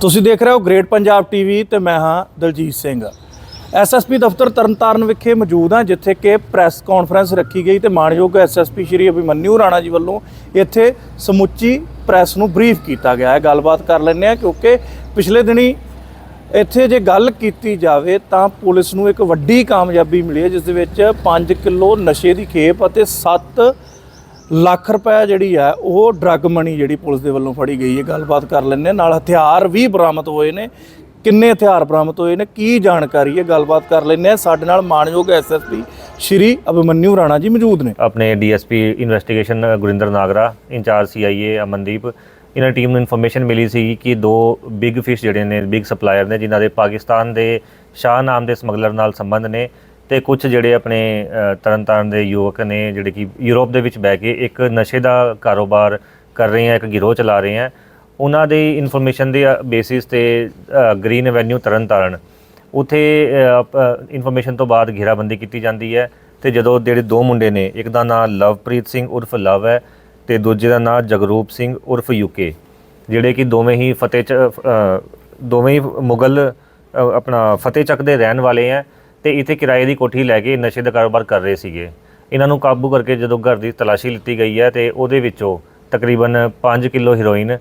ਤੁਸੀਂ ਦੇਖ ਰਹੇ ਹੋ ਗ੍ਰੇਟ ਪੰਜਾਬ ਟੀਵੀ ਤੇ ਮੈਂ ਹਾਂ ਦਲਜੀਤ ਸਿੰਘ। ਐਸਐਸਪੀ ਦਫ਼ਤਰ ਤਰਨਤਾਰਨ ਵਿਖੇ ਮੌਜੂਦ ਹਾਂ, ਜਿੱਥੇ ਕਿ ਪ੍ਰੈਸ ਕਾਨਫਰੰਸ ਰੱਖੀ ਗਈ ਤੇ ਮਾਨਯੋਗ ਐਸਐਸਪੀ ਸ਼੍ਰੀ ਅਭਿਮਨਿਊ ਰਾਣਾ ਜੀ ਵੱਲੋਂ ਇੱਥੇ ਸਮੁੱਚੀ ਪ੍ਰੈਸ ਨੂੰ ਬਰੀਫ ਕੀਤਾ ਗਿਆ ਹੈ। ਗੱਲਬਾਤ ਕਰ ਲੈਂਦੇ ਹਾਂ ਕਿਉਂਕਿ ਪਿਛਲੇ ਦਿਨੀ ਇੱਥੇ ਜੇ ਗੱਲ ਕੀਤੀ ਜਾਵੇ ਤਾਂ ਪੁਲਿਸ ਨੂੰ ਇੱਕ ਵੱਡੀ ਕਾਮਯਾਬੀ ਮਿਲੀ ਹੈ, ਜਿਸ ਦੇ ਵਿੱਚ 5 ਕਿਲੋ ਨਸ਼ੇ ਦੀ ਖੇਪ ਅਤੇ 7 ਲੱਖ ਰੁਪਏ ਜਿਹੜੀ ਹੈ ਉਹ ਡਰੱਗ ਮਨੀ ਜਿਹੜੀ ਪੁਲਿਸ ਦੇ ਵੱਲੋਂ ਫੜੀ ਗਈ ਹੈ, ਗੱਲਬਾਤ ਕਰ ਲੈਂਦੇ ਨਾਲ ਹਥਿਆਰ ਵੀ ਬਰਾਮਦ ਹੋਏ ਨੇ। ਕਿੰਨੇ ਹਥਿਆਰ ਬਰਾਮਦ ਹੋਏ ਨੇ, ਕੀ ਜਾਣਕਾਰੀ ਹੈ? ਗੱਲਬਾਤ ਕਰ ਲੈਂਦੇ ਹਾਂ। ਸਾਡੇ ਨਾਲ ਮਾਨਯੋਗ ਐਸਐਸਪੀ ਸ਼੍ਰੀ ਅਭਿਮਨਿਊ ਰਾਣਾ ਜੀ ਮੌਜੂਦ ਨੇ। ਆਪਣੇ DSP investigation Gurinder Nagra, incharge CIA Amandeep, ਇਹਨਾਂ ਟੀਮ ਨੂੰ ਇਨਫੋਰਮੇਸ਼ਨ ਮਿਲੀ ਸੀ ਕਿ ਦੋ ਬਿਗ ਫਿਸ਼ ਜਿਹੜੇ ਨੇ ਬਿਗ ਸਪਲਾਇਰ ਨੇ, ਜਿਨ੍ਹਾਂ ਦੇ ਪਾਕਿਸਤਾਨ ਦੇ ਸ਼ਾਹ ਨਾਮ ਦੇ ਸਮਗਲਰ ਨਾਲ ਸੰਬੰਧ ਨੇ। ਤੇ ਕੁਝ ਜਿਹੜੇ ਆਪਣੇ ਤਰਨਤਾਰਨ ਦੇ ਯੁਵਕ ਨੇ ਜਿਹੜੇ ਕਿ ਯੂਰਪ ਦੇ ਵਿੱਚ ਬਹਿ ਕੇ ਇੱਕ ਨਸ਼ੇ ਦਾ ਕਾਰੋਬਾਰ ਕਰ ਰਹੇ ਆ, ਇੱਕ ਗਿਰੋਹ ਚਲਾ ਰਹੇ ਆ, ਉਹਨਾਂ ਦੀ ਇਨਫੋਰਮੇਸ਼ਨ ਦੇ ਬੇਸਿਸ ਤੇ ਗ੍ਰੀਨ ਐਵਨਿਊ ਤਰਨਤਾਰਨ। ਉਥੇ ਇਨਫੋਰਮੇਸ਼ਨ ਤੋਂ ਬਾਅਦ ਘੇਰਾਬੰਦੀ ਕੀਤੀ ਜਾਂਦੀ ਹੈ ਤੇ ਜਦੋਂ ਜਿਹੜੇ ਦੋ ਮੁੰਡੇ ਨੇ, ਇੱਕ ਦਾ ਨਾਮ ਲਵਪ੍ਰੀਤ ਸਿੰਘ ਉਰਫ ਲਵ ਹੈ ਤੇ ਦੂਜੇ ਦਾ ਨਾਮ ਜਗਰੂਪ ਸਿੰਘ ਉਰਫ ਯੂਕੇ ਜਿਹੜੇ ਕਿ ਦੋਵੇਂ ਹੀ ਫਤਿਹ ਦੋਵੇਂ ਹੀ ਮੁਗਲ ਆਪਣਾ ਫਤਿਹ ਚੱਕ ਦੇ ਰਹਿਣ ਵਾਲੇ ਆ ਤੇ ਇੱਥੇ ਕਿਰਾਏ ਦੀ ਕੋਠੀ ਲੈ ਕੇ ਨਸ਼ੇ ਦਾ ਕਾਰੋਬਾਰ ਕਰ ਰਹੇ ਸੀਗੇ। ਇਹਨਾਂ ਨੂੰ ਕਾਬੂ ਕਰਕੇ ਜਦੋਂ ਘਰ ਦੀ ਤਲਾਸ਼ੀ ਲਿੱਤੀ ਗਈ ਹੈ ਤੇ ਉਹਦੇ ਵਿੱਚੋਂ ਤਕਰੀਬਨ 5 ਕਿਲੋ ਹੀਰੋਇਨ,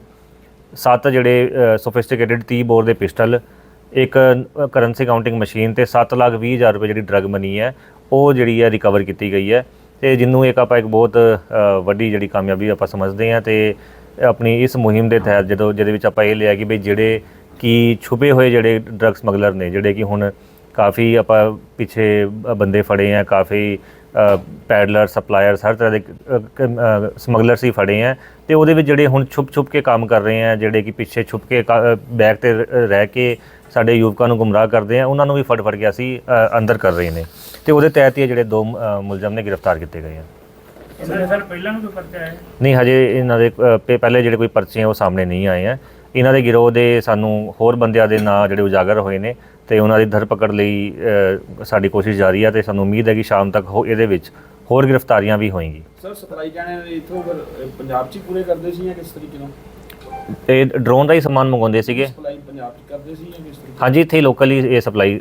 ਸੱਤ ਜਿਹੜੇ ਸੋਫਿਸਟੀਕੇਟਿਡ 30 ਬੋਰ ਦੇ ਪਿਸਟਲ, ਇੱਕ ਕਰੰਸੀ ਕਾਊਂਟਿੰਗ ਮਸ਼ੀਨ ਤੇ 7 ਲੱਖ 20 ਹਜ਼ਾਰ ਰੁਪਏ ਜਿਹੜੀ ਡਰਗ ਮਨੀ ਹੈ, ਉਹ ਜਿਹੜੀ ਹੈ ਰਿਕਵਰ ਕੀਤੀ ਗਈ ਹੈ। ਤੇ ਜਿਹਨੂੰ ਇੱਕ ਆਪਾਂ ਇੱਕ ਬਹੁਤ ਵੱਡੀ ਜਿਹੜੀ ਕਾਮਯਾਬੀ ਆਪਾਂ ਸਮਝਦੇ ਹਾਂ ਤੇ ਆਪਣੀ ਇਸ ਮੁਹਿੰਮ ਦੇ ਤਹਿਤ ਜਦੋਂ ਜਿਹਦੇ ਵਿੱਚ ਆਪਾਂ ਇਹ ਲਿਆ ਕਿ ਬਈ ਜਿਹੜੇ ਕੀ ਛੁਪੇ ਹੋਏ ਜਿਹੜੇ ਡਰਗ ਸਮਗਲਰ ਨੇ, ਜਿਹੜੇ ਕਿ ਹੁਣ ਕਾਫੀ ਆਪਾਂ ਪਿੱਛੇ ਬੰਦੇ ਫੜੇ ਆ ਕਾਫੀ ਪੈਡਲਰ ਸਪਲਾਇਰਸ ਹਰ ਤਰ੍ਹਾਂ ਦੇ ਸਮਗਲਰ ਸੀ ਫੜੇ ਆ। ਤੇ ਉਹਦੇ ਵਿੱਚ ਜਿਹੜੇ ਹੁਣ ਛੁਪ ਛੁਪ ਕੇ ਕੰਮ ਕਰ ਰਹੇ ਆ ਜਿਹੜੇ ਕਿ ਪਿੱਛੇ ਛੁਪ ਕੇ ਬੈਕ ਤੇ ਰਹਿ ਕੇ ਸਾਡੇ ਯੁਵਕਾਂ ਨੂੰ ਗੁੰਮਰਾਹ ਕਰਦੇ ਆ ਉਹਨਾਂ ਨੂੰ ਵੀ ਫੜ ਫੜ ਕੇ ਅਸੀਂ ਅੰਦਰ ਕਰ ਰਹੇ ਨੇ। ਤੇ ਉਹਦੇ ਤਹਿਤ ਹੀ ਜਿਹੜੇ ਦੋ ਮੁਲਜ਼ਮ ਨੇ ਗ੍ਰਿਫਤਾਰ ਕੀਤੇ ਗਏ ਆ। ਸਰ ਸਰ ਪਹਿਲਾਂ ਵੀ ਕੋਈ ਪਰਚਾ ਹੈ ਨਹੀਂ ਹਜੇ ਇਹਨਾਂ ਦੇ ਪਹਿਲੇ ਜਿਹੜੇ ਕੋਈ ਪਰਚੇ ਆ ਉਹ ਸਾਹਮਣੇ ਨਹੀਂ ਆਏ ਆ। ਇਹਨਾਂ ਦੇ ਗਿਰੋਹ ਦੇ ਸਾਨੂੰ ਹੋਰ ਬੰਦਿਆਂ ਦੇ ਨਾਂ ਜਿਹੜੇ ਉਜਾਗਰ ਹੋਏ ਨੇ ਤੇ ਉਹਨਾਂ ਦੀ ਧਰਪਕੜ ਲਈ ਸਾਡੀ ਕੋਸ਼ਿਸ਼ ਜਾਰੀ ਆ ਤੇ ਸਾਨੂੰ ਉਮੀਦ ਹੈ ਕਿ ਸ਼ਾਮ ਤੱਕ ਹੋ ਇਹਦੇ ਵਿੱਚ ਹੋਰ ਗ੍ਰਿਫਤਾਰੀਆਂ ਵੀ ਹੋਣਗੀ ਸਰ ਸਪਲਾਈ ਜਾਣੇ ਇਥੋਂ ਪੰਜਾਬ 'ਚ ਹੀ ਪੂਰੇ ਕਰਦੇ ਸੀ ਜਾਂ ਕਿਸ ਤਰੀਕੇ ਨਾਲ? ਇਹ ਡਰੋਨ ਦਾ ਹੀ ਸਮਾਨ ਮੰਗਵਾਉਂਦੇ ਸੀਗੇ। ਪੰਜਾਬ 'ਚ ਕਰਦੇ ਸੀ ਜਾਂ ਕਿਸ ਤਰੀਕੇ ਹਾਂਜੀ ਇੱਥੇ ਲੋਕਲੀ ਇਹ ਸਪਲਾਈ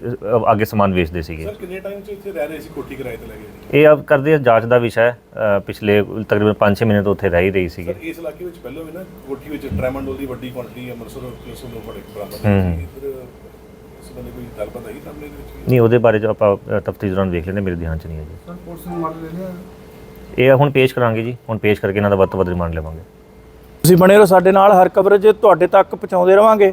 ਅੱਗੇ ਸਮਾਨ ਵੇਚਦੇ ਸੀਗੇ। ਸਰ ਕਿੰਨੇ ਟਾਈਮ ਤੋਂ ਇੱਥੇ ਰਹਿ ਰਹੇ ਸੀ ਕੋਠੀ ਕਿਰਾਏ ਤੇ ਲੈ ਗਏ ਇਹ ਅਬ ਕਰਦੇ ਆ ਜਾਂਚ ਦਾ ਵਿਸ਼ਾ ਹੈ। ਅ, ਪਿਛਲੇ ਤਕਰੀਬਨ 5-6 ਮਹੀਨੇ ਤੋਂ ਉੱਥੇ ਰਹਿ ਹੀ ਰਹੀ ਸੀਗੇ। ਸਰ ਇਸ ਇਲਾਕੇ ਵਿੱਚ ਪਹਿਲਾਂ ਵੀ ਨਾ ਕੋਠੀ ਵਿੱਚ ਟ੍ਰੈਮੰਡੋਲ ਦੀ ਵੱਡੀ ਕੁਆਂਟੀਟੀ ਅੰਮ੍ਰਿਤਸਰ ਪੁਲਿਸ ਨੂੰ ਬੜੇ ਬਰਾਮਦ ਹੂੰ। ਹੋਈ ਸੀ। ਫਿਰ ਇਸ ਬੰਦੇ ਕੋਈ ਗੱਲਬਾਤ ਆਈ ਸਾਹਮਣੇ ਦੇ ਵਿੱਚ? ਨਹੀਂ ਉਹਦੇ ਬਾਰੇ ਜੋ ਆਪਾਂ ਤਫਤੀਸ਼ ਦੌਰਾਨ ਵੇਖ ਲੈਂਦੇ ਮੇਰੇ ਧਿਆਨ 'ਚ ਨਹੀਂ ਹੈ ਜੀ ਸਰ ਪੁਲਿਸ ਨੂੰ ਮਾਰ ਲੈਣੇ ਇਹ ਹੁਣ ਪੇਸ਼ ਕਰਾਂਗੇ ਜੀ। ਹੁਣ ਪੇਸ਼ ਕਰਕੇ ਇਹਨਾਂ ਦਾ ਵੱਧ ਤੋਂ ਵੱਧ ਰਿਮਾਂਡ ਲਵਾਂਗੇ। ਤੁਸੀਂ ਬਣੇ ਰਹੋ ਸਾਡੇ ਨਾਲ ਹਰ ਕਵਰੇਜ ਤੁਹਾਡੇ ਤੱਕ ਪਹੁੰਚਾਉਂਦੇ ਰਵਾਂਗੇ।